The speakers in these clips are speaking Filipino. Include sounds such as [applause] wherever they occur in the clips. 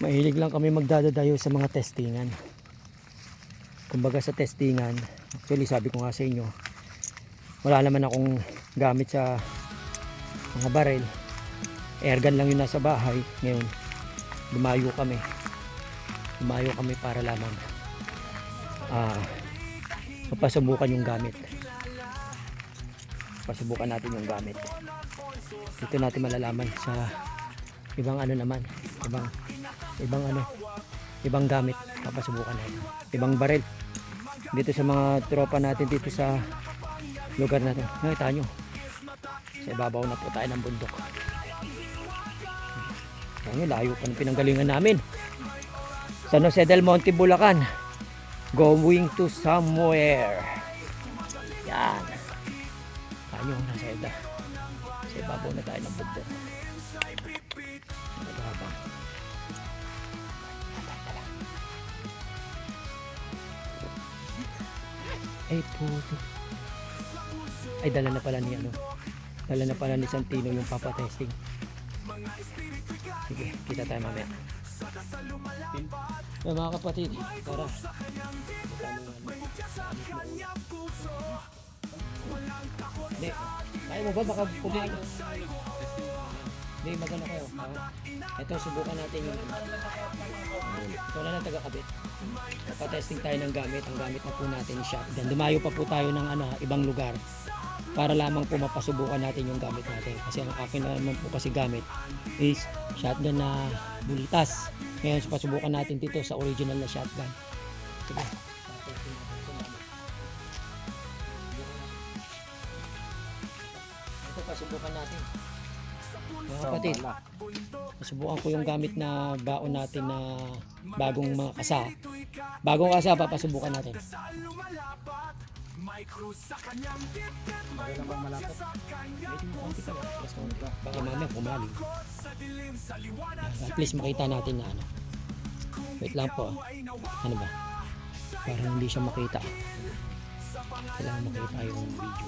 Mahilig lang kami magdadadayo sa mga testingan. Kumbaga sa testingan, actually sabi ko nga sa inyo, wala naman akong gamit sa mga barel. Airgun lang yung nasa bahay. Ngayon, lumayo kami. Lumayo kami para lamang ah mapasubukan yung gamit. Pasubukan natin yung gamit. Dito natin malalaman sa ibang ano naman, ibang ibang ano, ibang gamit papasubukan natin. Ibang barel. Dito sa mga tropa natin dito sa lugar natin. Nakita nyo. Sa ibabaw na po tayo ng bundok. Ano, layo pa ng pinanggalingan namin. San Jose del Monte, Bulacan. Going to somewhere. Yan. Tayo, nasa ida. Sa ibabaw na tayo ng bundok. Nagabang. Ay, puto. Ay, dala na pala ni ano. Dala na pala ni Santino yung papatesting. Sige, kita tayo mamaya. Ay, mga kapatid, tara. Hindi, kaya mo ba baka kumain? Hindi, magano kayo. Ha? Ito, subukan natin yung ito na lang taga-kabit. Papatesting tayo ng gamit. Ang gamit na po natin is shotgun. Dumayo pa po tayo ng ano, ibang lugar para lamang po mapasubukan natin yung gamit natin. Kasi ang akin na naman po kasi gamit is shotgun na bulitas. Ngayon, pasubukan natin dito sa original na shotgun. Sige. ito pasubukan natin. Mga kapatid, Subukan ko yung gamit na baon natin na bagong mga kasa. Bagong kasa, papasubukan natin. Baka mamaya pumaling. At least makita natin na ano. Wait lang po. Ano ba? Parang hindi siya makita. Kailangan makita yung video.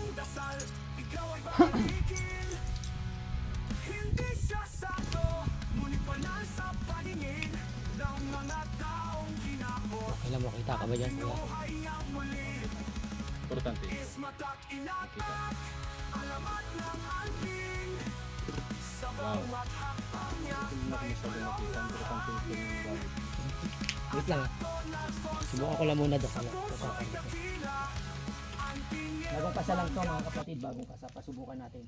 Kailangan makita ka ba dyan? Kuya? Importante. Makita. Wow. Hindi na masyado makita. Importante yung gamit. Wait lang. ah. Subukan ko lang muna doon. Ano. Bagong kasa lang to mga kapatid. Bagong kasa. Pasubukan natin.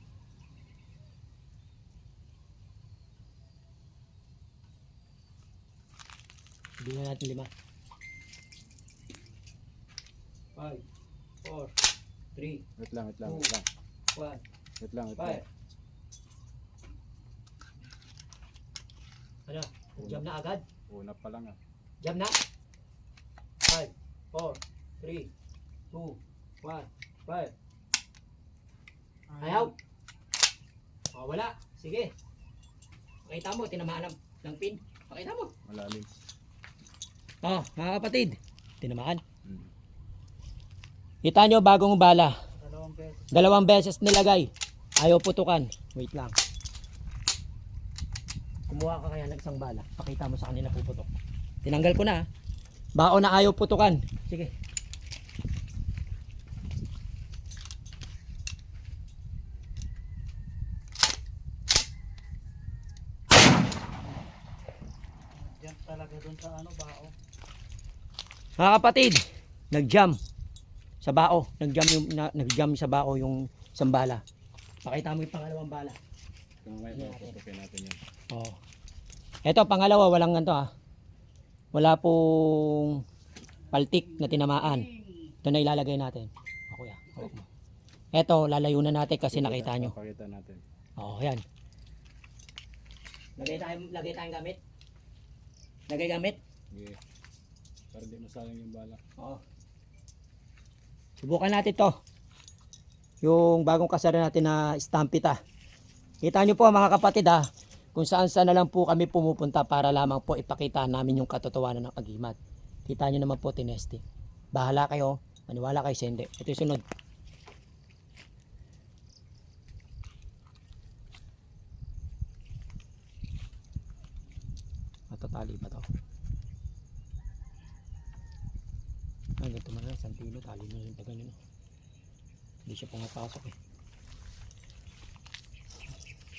Na natin lima. 5, 4, 3, Wait lang, wait lang, wait lang. 1, Wait lang, wait 5. lang. Ano? Jam na agad? Una pa lang ah. Jam na? 5, 4, 3, 2, 1, 5. Ayaw? O, wala. Sige. Pakita mo, tinamaan ng, ng pin. Pakita mo. Malalim. Oh, mga kapatid. Tinamaan. Kita nyo, bagong bala. Dalawang beses nilagay. Ayaw putukan. Wait lang. Kumuha ka kaya ng isang bala. Pakita mo sa kanila puputok. Tinanggal ko na. ah. Baon na ayaw putukan. Sige. Diyan talaga doon sa ano bao. Mga kapatid, nag-jam sa bao. Nag-jam yung na, nag-jam sa bao yung isang bala. Pakita mo yung pangalawang bala. May Yan. tutukin natin yan. Oh. Ito pangalawa walang ganito ah. Wala pong paltik na tinamaan. Ito na ilalagay natin. Ako ya. hawak mo. Ito lalayo na natin kasi nakita nyo. Pakita natin. Oh, yan. Lagay tayo lagay tayong gamit. Lagay gamit. Sige. Para di masayang yung bala. Oo. Subukan natin to. Yung bagong kasara natin na stampita. Kita nyo po mga kapatid ha, kung saan saan na lang po kami pumupunta para lamang po ipakita namin yung katotohanan ng agimat. Kita nyo naman po tinesti. Bahala kayo, maniwala kayo sa hindi. Ito yung sunod. tatali pa to. Ah, ganito man lang, santilo, tali mo yung taga nila. Hindi siya pumapasok eh.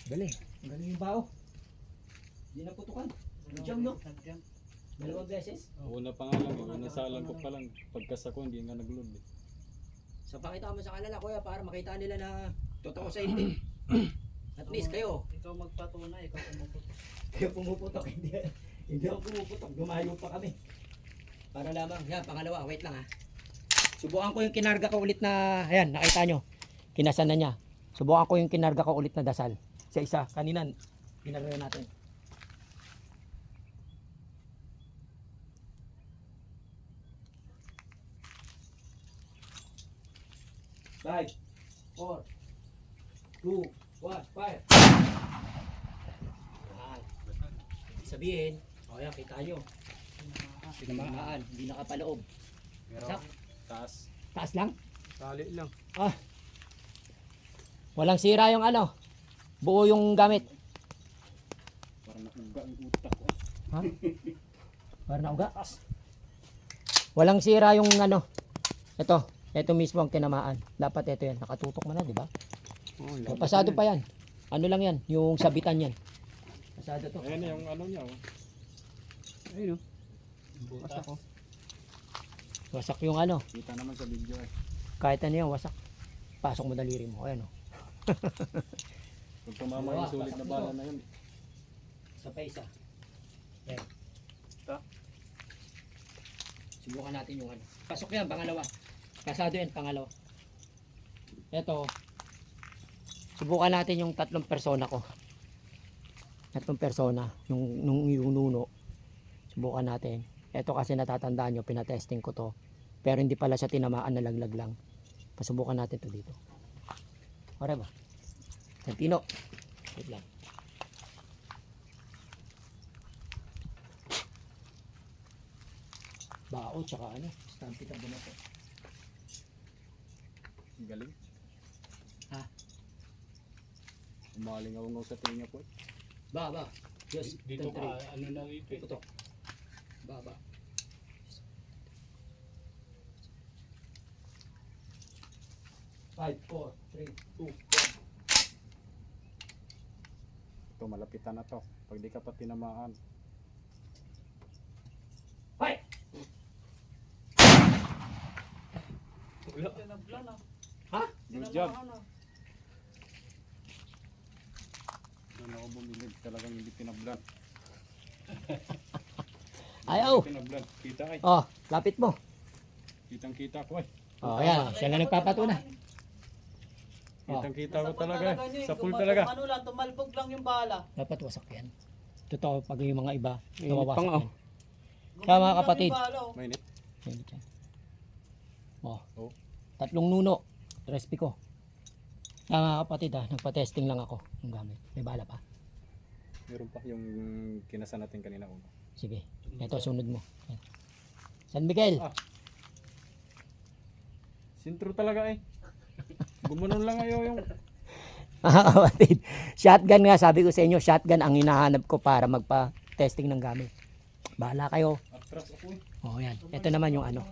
Galing, ang galing yung bao. Hindi na putukan. Jam, no? Dalawang beses. Una pa nga lang, eh. nasalan ko pa lang. Pagkas ako, hindi nga nag-load eh. So pakita mo sa kanila kuya para makita nila na totoo sa hindi. [clears throat] At least kayo, Ikaw magpatunay, ikaw pumuputok. kayo pumuputok, [laughs] hindi, hindi ako pumuputok, dumayo pa kami. Para lamang, yan, pangalawa, wait lang ha. Subukan ko yung kinarga ko ulit na, ayan, nakita nyo, kinasan na niya. Subukan ko yung kinarga ko ulit na dasal. Sa isa, kanina, kinarga natin. Five, four, two, one, fire. Yan. Sabihin, o yan, kita nyo. Tinamaan, hindi nakapaloob. Pero, Sak. taas. Taas lang. Tali lang. Walang sira yung ano. Buo yung gamit. Parang nakuga yung utak ko. Ha? Para nauga. Walang sira yung ano. Ito. Ito mismo ang tinamaan. Dapat ito yan. Nakatutok mo na, di ba? Oh, Pasado pa yan. Ano lang yan? Yung sabitan yan. Pasado to. Ayan yung ano niya. Oh. Ayun Butas. Wasak yung ano. Kita naman sa video eh. Kahit ano yan, wasak. Pasok mo daliri mo. Ayan [laughs] o. Kung tumama yung sulit na bala na yun. Isa pa isa. Yan. Ito? Subukan natin yung ano. Pasok yan, pangalawa. Kasado yan, pangalawa. Ito. Subukan natin yung tatlong persona ko. Tatlong persona. Yung, yung, yung nuno. Subukan natin. Ito kasi natatandaan nyo, pinatesting ko to. Pero hindi pala siya tinamaan na laglag lang. Pasubukan natin to dito. Pare ba? Santino. Wait lang. Bao, tsaka ano, stampit ang bumato. Ang Galing. Ha? Umaling ako sa tinga po. eh. Ba, ba. Yes, Dito ka, ano na dito eh. Putok. Ba, ba. Five, four, three, two, Ito, malapitan na to. Pag di ka pa tinamaan. five. Tinablan ah. Ha? Good job. Doon ako bumilid. Talagang hindi pinablan. [laughs] Ayaw. Pinablan. Kita ay. Oh, lapit mo. Kitang kita ko eh. Oh, ayan. Siya na nagpapatunay. Oh. Kitang kita ko talaga eh. Sa pool talaga. Ano lang, tumalbog lang yung bala. Dapat wasak yan. Totoo, pag yung mga iba, Init nawawasak pa nga, yan. Kaya, mga kapatid. oh. Mainit. Yan, yan. Oh. Oh. Tatlong nuno. Recipe ko. Kaya mga kapatid ha, nagpa-testing lang ako ng gamit. May bala pa. Meron pa yung kinasa natin kanina una. Sige. Ito, sunod mo. Yan. San Miguel. Ah. Sintro talaga eh. Gumanon lang ayo yung kapatid. Shotgun nga, sabi ko sa inyo, shotgun ang hinahanap ko para magpa-testing ng gamit. Bahala kayo. atras ako eh. Oh, yan. Ito naman yung ano.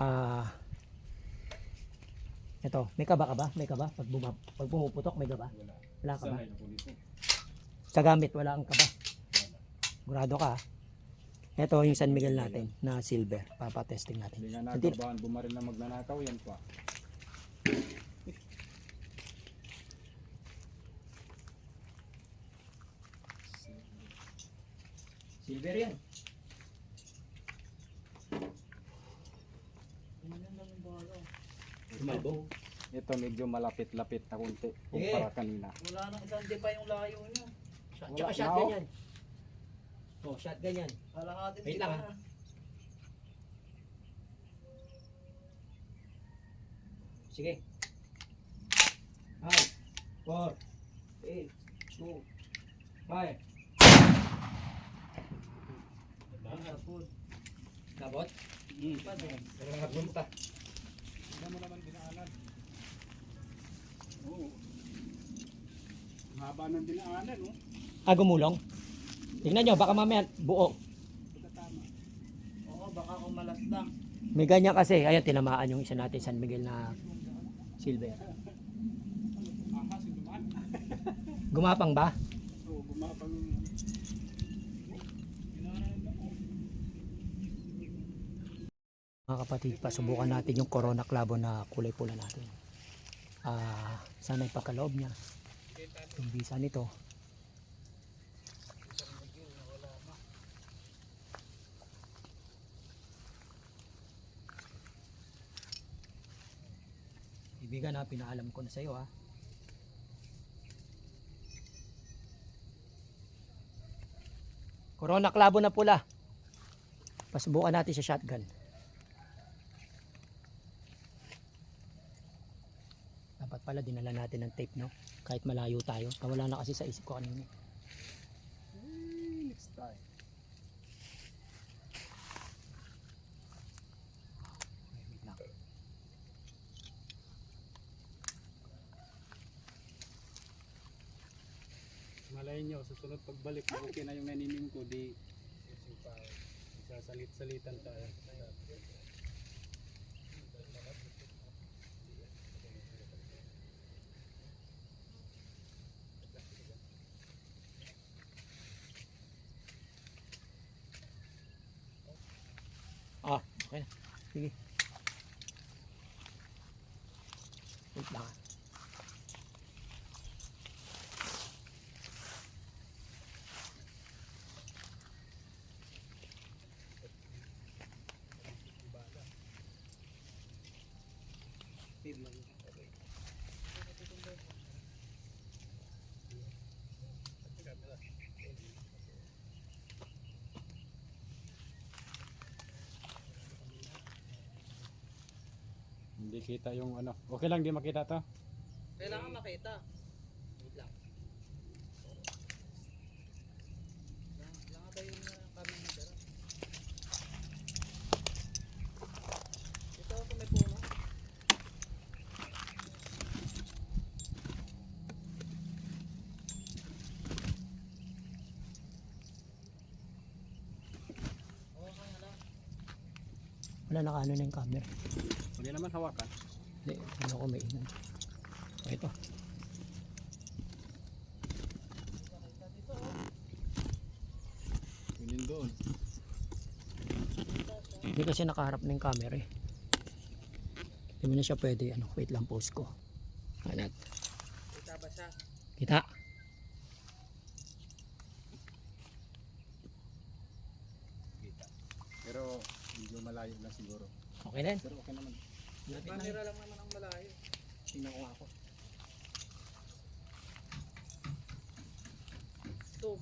Ah. ito, may kaba ka ba? May kaba? Pag, buma, pag pumuputok, may kaba? Wala. Wala ka ba? Sa gamit, wala kang kaba. Sigurado ka. Ito yung San Miguel natin na silver. Papa-testing natin. Hindi nga Hindi. nakabahan. Bumaril na magnanakaw yan pa. Silver yan. Tumalbog. Ito medyo malapit-lapit na kunti Eh. kumpara kanina. Wala nang isang di pa yung layo niya. Shot, Wala tsaka na, shotgun oh. yan. Oh, shotgun yan. Kalahating Wait lang, pa ah. na. Sige. Five, four, eight, two, five. Tapos, Nabot? pa din. Pero nagbunta. Tignan mo naman dinaanan. Oo. Ang haba ng dinaanan, oh. Ah, gumulong? Tingnan nyo, baka mamaya buo. Oo, baka kumalas lang. May ganyan kasi. Ayan, tinamaan yung isa natin San Miguel na silver. Gumapang ba? Oo, gumapang Mga kapatid, pasubukan natin yung Corona Clavo na kulay pula natin. Ah, sana ipagkaloob niya. Yung visa nito. Ibigan na, pinaalam ko na sa iyo ha. Corona Clavo na pula. Pasubukan natin sa shotgun. Dapat pala dinala natin ng tape, no? Kahit malayo tayo. Nawala na kasi sa isip ko kanina. Malayan nyo, susunod pagbalik, okay na yung naninim ko, di sasalit-salitan tayo. Ah, okay na. Sige. Wait lang. Hindi kita yung ano. Okay lang, di makita to. Kailangan makita. Wait lang. Kailangan ba yung uh, camera na dara? Ito ako may puno. Okay na lang. Wala nakaano na yung camera. Hindi naman hawakan. Hindi, ano ko may inan. Ah, Ito. Kunin doon. Hindi kasi nakaharap na yung camera eh. Hindi mo na siya pwede. Ano, wait lang post ko. Hanat. Kita ba siya? Kita. Kita. Pero medyo malayo na siguro. Okay na yan. Pero okay naman. Camera lang naman ang malayo. Tingnan ko ako. Zoom.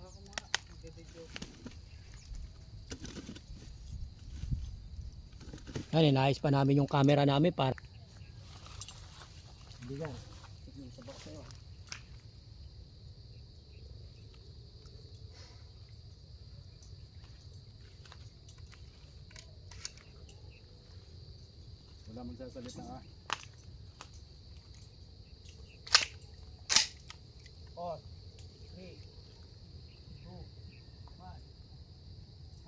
Ako mga video. Yan, inayos pa namin yung camera namin para hindi ka. Tignan sa box sa'yo. Wala magsasalita ah. Four, three, two, one.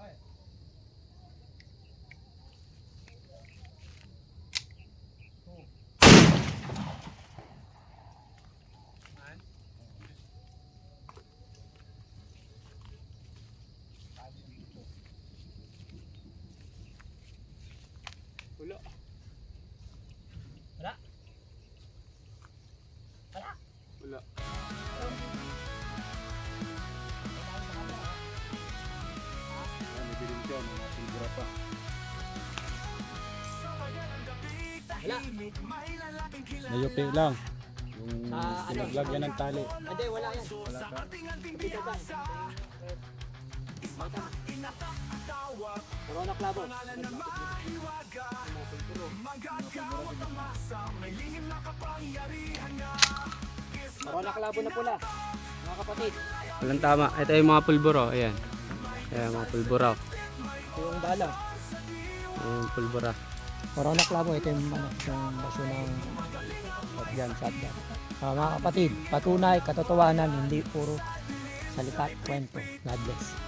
Ay. Two. One. Wala. Wala. Wala. Wala. Ah, may nasilbura pa. Wala. Nayupi lang. Yung Sa ano? pinaglagyan ng tali. Hindi, wala yan. Wala ka. Dito ba? Corona Clavo. Corona Clavo na pula. Mga kapatid. Walang tama. Ito yung mga pulburo. Ayan. Ayan, mga pulburo. Ito yung dala. Ayan, pulbura. Corona Clavo. Ito yung, ano, yung baso ng shotgun, shotgun. Ah, mga kapatid, patunay, katotohanan, hindi puro salita at kwento. God bless.